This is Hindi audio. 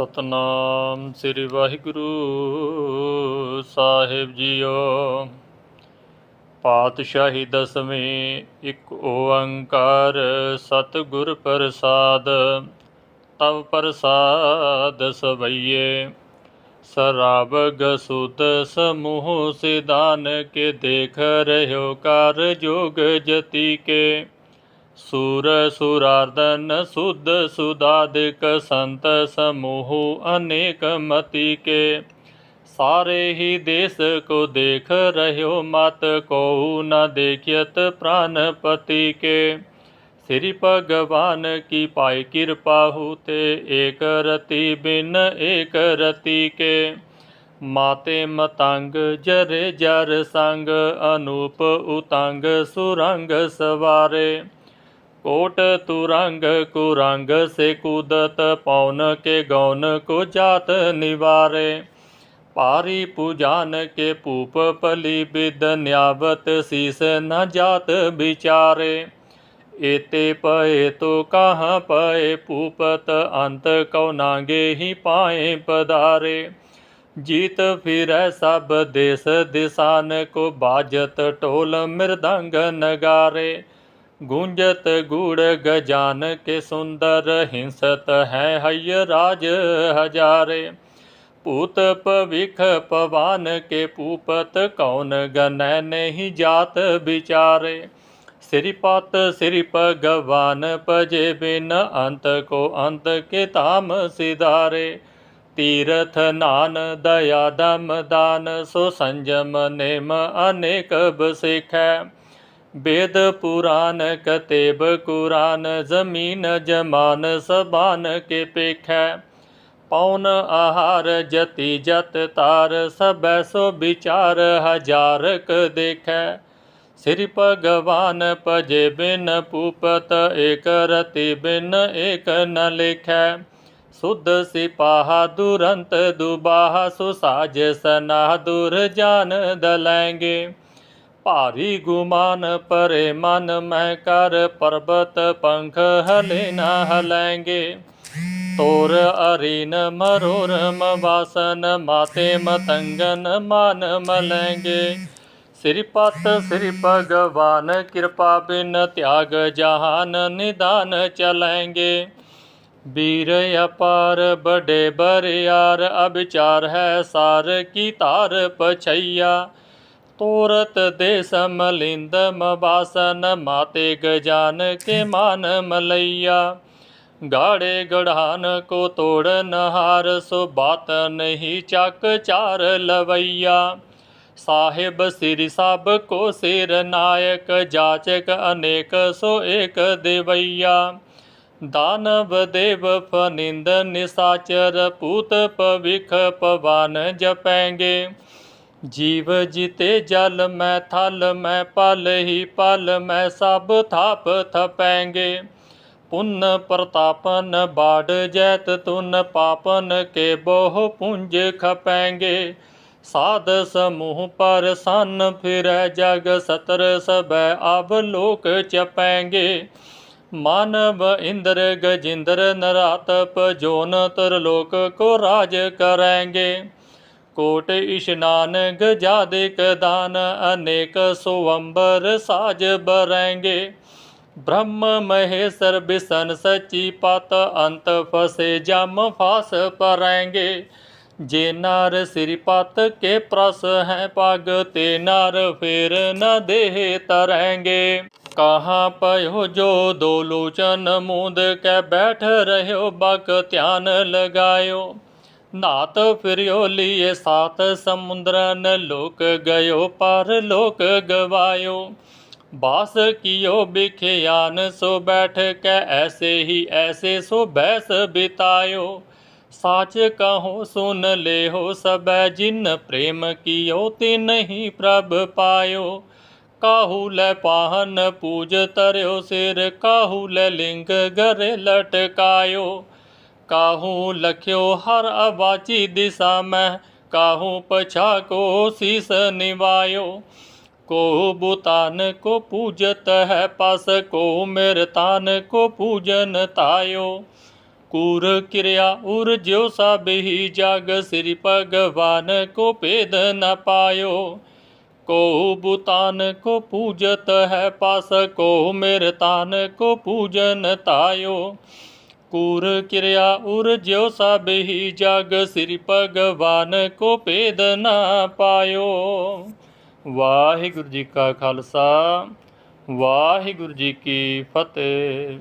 ਸਤਨਾਮ ਸ੍ਰੀ ਵਾਹਿਗੁਰੂ ਸਾਹਿਬ ਜੀਓ। ਪਾਤਸ਼ਾਹੀ ਦਸਵੇਂ ਇੱਕ ਓੰਕਾਰ ਸਤਿਗੁਰ ਪ੍ਰਸਾਦ, ਤਵ ਪ੍ਰਸਾਦ ਸਵਈਏ। ਸਰਾਬਗ ਸੁਤ ਸਮੂਹ ਸਿਦਾਨ ਕੇ ਦੇਖ ਰਹਿਓ, ਕਾਰ ਜੋਗ ਜਤੀ ਕੇ। सुरसुरार्दन शुद्ध सुदादिक संत समूह अनेक मति के। सारे ही देश को देख रहो मत को न देखियत प्राणपति के। श्री भगवान की पाई कृपा होते एक रति बिन एक रति के। माते मतांग, जरे जर संग, अनूप उतांग, सुरंग सवारे। कोट तुरंग कुरंग से कूदत, पौन के गौन को जात निवारे। पारी पूजान के पूप पली बिद न्यावत, शीस न जात विचारे एते पए तो कहाँ पए पूपत, अंत कौनागे ही पाए पधारे। जीत फिर सब देश दिशान को बाजत, टोल मृदंग नगारे। गूंजत गुड़ गजान के सुंदर हिंसत है हय राज हजारे। पूत पविख पवान के पूपत कौन गन नहीं जात विचारे श्रीपत श्री भगवान पजे बिन अंत को अंत के ताम सिधारे। तीर्थ नान दया दम दान सो संजम नेम अनेक बसिख वेद पुराण कतेब कुरान, ज़मीन जमान सबान के पेख। पौन आहार जति जत तार, सब सो विचार हजारक देख। श्री भगवान पजे बिन पूपत, एक रति बिन एक न लिख। शुद्ध सिपाहा दुरंत दुबाह सुसाज सना दुर जान दलेंगे। पारी गुमान परे मन मै कर पर्वत पंख हलेना हलेंगे। तोर अरिन मरोर वासन माते मतंगन मान मलेंगे। श्रीपत श्री भगवान कृपा बिन त्याग जहान निदान चलेंगे। वीर अपार बड़े बरियार अभिचार है सार की तार पछैया। तोरत देश मलिंद मबासन माते गजान के मान मलैया। गाड़े गढ़ान को तोड़ नहार, सो बात नहीं चक चार लवैया। साहेब सिर सबको सिर नायक, जाचक अनेक, सो एक देवैया। दानव देव फनिंद निसाचर, पूत पविख पवान जपेंगे। जीव जिते जल मैं थल मैं पल ही पल मैं सब थाप थपेंगे। पुण्य प्रतापन बाढ़ जैत तुन पापन के बोह पुंज खपेंगे। साध समूह पर सन फिर जग सतर सब अब लोक चपेंगे। मानव इंद्र गजिंद्र नरातप जोन तरलोक को राज करेंगे। कोट इशनान गजादिक दान, अनेक सोअंबर साज बरेंगे। ब्रह्म महेश्वर बिसन सची पत, अंत फसे जम फास परेंगे। जे नार श्रीपत के प्रस हैं पग, ते नार फिर न देह तरेंगे। कहाँ पयो जो दो लोचन, मूंद के बैठ रहो बक ध्यान लगायो। नात फिरियो लिए सात समुद्रन लोक गयो पार लोक गवायो बास कियो बिखयान सो बैठ के ऐसे ही ऐसे सो बैस बितायो साच कहो सुन ले हो सब जिन प्रेम कियो तिन ही प्रभ पायो काहू ल पाहन पूज तरयो सिर काहू लिंग गरे लटकायो काहू लख्यो हर अबाची दिशा में, काहू पछा को शीस निवायो को बुतान को पूजत है पास, को मेर तान को पूजन तायो। कूर क्रिया उर ज्यो साबिही जाग श्री भगवान को पेद न पायो। को बुतान को पूजत है पास, को मेर तान को पूजन तायो। ਕੂਰ ਕਿਰਿਆ ਉਰ ਜਿਉ ਸਭੀ ਜਗ, ਸ੍ਰੀ ਭਗਵਾਨ ਕੋ ਭੇਦ ਨਾ ਪਾਇਓ। ਵਾਹਿਗੁਰੂ ਜੀ ਕਾ ਖਾਲਸਾ, ਵਾਹਿਗੁਰੂ ਜੀ ਕੀ ਫਤਿਹ।